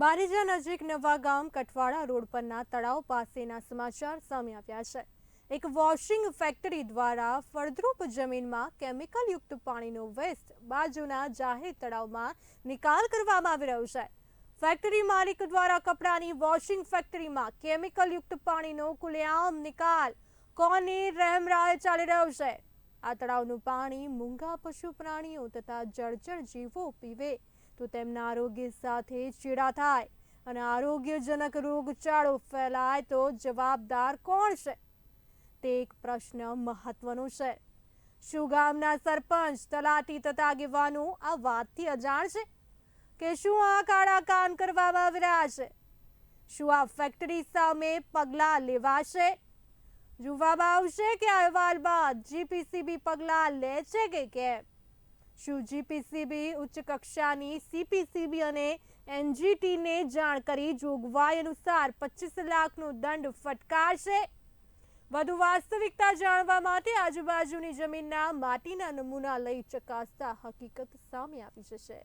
બારીજા નજીક નવા ગામ કઠવાડા રોડ પરના તળાવ પાસેના સમાચાર સામે આવ્યા છે. એક વોશિંગ ફેક્ટરી દ્વારા ફળદ્રુપ જમીનમાં કેમિકલયુક્ત પાણીનો વેસ્ટ બાજુના જાહેર તળાવમાં નિકાલ કરવામાં આવી રહ્યો છે. ફેક્ટરી માલિક દ્વારા કપડાની વોશિંગ ફેક્ટરીમાં કેમિકલયુક્ત પાણીનો ખુલ્લેઆમ નિકાલ કોની રહેમરાએ ચાલી રહ્યો છે? આ તળાવનું પાણી મૂંગા પશુ પ્રાણીઓ તથા જળચર જીવો પીવે તો તેમના આરોગ્ય સાથે ચેડા થાય અને આરોગ્યજનક રોગચાળો ફેલાય તો જવાબદાર કોણ છે? તે એક પ્રશ્ન મહત્વનો છે. શું ગામના સરપંચ, તલાટી તથા આગેવાનો આ વાતથી અજાણ છે કે શું આ કાળા કામ કરવામાં આવી રહ્યા છે? શું આ ફેક્ટરી સામે પગલાં લેવાશે? જોવામાં આવશે કે અહેવાલ બાદ જીપીસીબી પગલાં લે છે કે કેમ? શું જીપીસીબી ઉચ્ચ કક્ષાની સીપીસીબી અને એનજીટીને જાણ કરી જોગવાઈ અનુસાર પચીસ લાખનો દંડ ફટકારશે? વધુ વાસ્તવિકતા જાણવા માટે આજુબાજુની જમીનના માટીના નમૂના લઈ ચકાસતા હકીકત સામે આવી જશે.